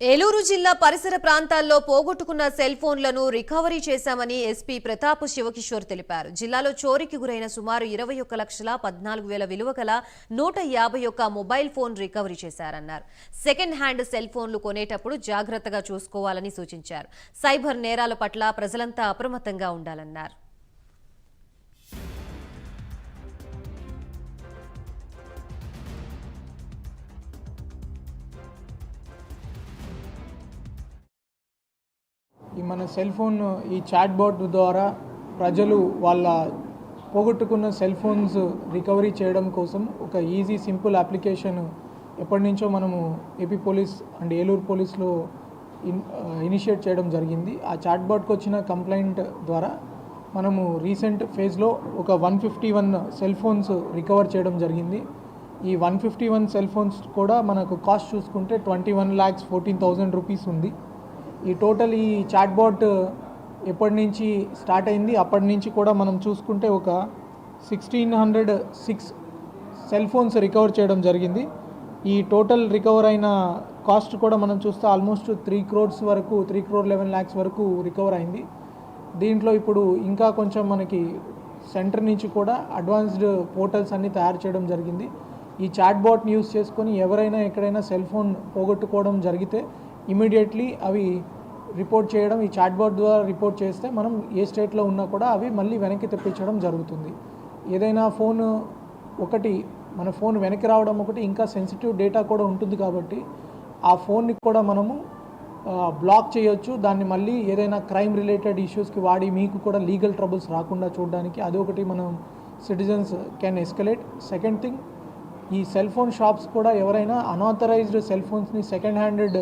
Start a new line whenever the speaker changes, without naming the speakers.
ఏలూరు జిల్లా పరిసర ప్రాంతాల్లో పోగొట్టుకున్న సెల్ ఫోన్లను రికవరీ చేశామని ఎస్పీ ప్రతాప్ శివకిషోర్ తెలిపారు. జిల్లాలో చోరీకి గురైన సుమారు ఇరవై ఒక్క లక్షల పద్నాలుగు వేల విలువ గల నూట యాభై ఒక్క మొబైల్ ఫోన్ రికవరీ చేశారన్నారు. సెకండ్ హ్యాండ్ సెల్ ఫోన్లు కొనేటప్పుడు జాగ్రత్తగా చూసుకోవాలని సూచించారు. సైబర్ నేరాల పట్ల ప్రజలంతా అప్రమత్తంగా ఉండాలన్నారు.
మన సెల్ ఫోన్ ఈ చాట్ బోర్డ్ ద్వారా ప్రజలు వాళ్ళ పోగొట్టుకున్న సెల్ ఫోన్స్ రికవరీ చేయడం కోసం ఒక ఈజీ సింపుల్ అప్లికేషన్ ఎప్పటి నుంచో మనము ఏపీ పోలీస్ అండ్ ఏలూరు పోలీస్లో ఇన్ ఇనిషియేట్ చేయడం జరిగింది. ఆ చాట్ బోర్డ్కి వచ్చిన కంప్లైంట్ ద్వారా మనము రీసెంట్ ఫేజ్లో ఒక one fifty one cell phones recover చేయడం జరిగింది. ఈ one fifty one cell phones కూడా మనకు కాస్ట్ చూసుకుంటే twenty one lakhs fourteen thousand rupees ఉంది. ఈ టోటల్ ఈ చాట్బాట్ ఎప్పటి నుంచి స్టార్ట్ అయింది? అప్పటి నుంచి కూడా మనం చూసుకుంటే ఒక sixteen hundred six cell phones recover చేయడం జరిగింది. ఈ టోటల్ రికవర్ అయిన కాస్ట్ కూడా మనం చూస్తే ఆల్మోస్ట్ త్రీ క్రోర్స్ వరకు త్రీ క్రోర్ లెవెన్ ల్యాక్స్ వరకు రికవర్ అయింది. దీంట్లో ఇప్పుడు ఇంకా కొంచెం మనకి సెంటర్ నుంచి కూడా అడ్వాన్స్డ్ పోర్టల్స్ అన్నీ తయారు చేయడం జరిగింది. ఈ చాట్బాట్ని యూస్ చేసుకొని ఎవరైనా ఎక్కడైనా సెల్ ఫోన్ పోగొట్టుకోవడం జరిగితే ఇమీడియట్లీ అవి రిపోర్ట్ చేయడం ఈ చాట్ ద్వారా రిపోర్ట్ చేస్తే మనం ఏ స్టేట్లో ఉన్నా కూడా అవి మళ్ళీ వెనక్కి తెప్పించడం జరుగుతుంది. ఏదైనా ఫోన్ ఒకటి మన ఫోన్ వెనక్కి రావడం ఒకటి ఇంకా సెన్సిటివ్ డేటా కూడా ఉంటుంది కాబట్టి ఆ ఫోన్ని కూడా మనము బ్లాక్ చేయొచ్చు. దాన్ని మళ్ళీ ఏదైనా క్రైమ్ రిలేటెడ్ ఇష్యూస్కి వాడి మీకు కూడా లీగల్ ట్రబుల్స్ రాకుండా చూడడానికి అది ఒకటి మనం citizens can escalate. Second thing ఈ సెల్ ఫోన్ షాప్స్ కూడా ఎవరైనా అనాథరైజ్డ్ సెల్ ఫోన్స్ని సెకండ్ హ్యాండెడ్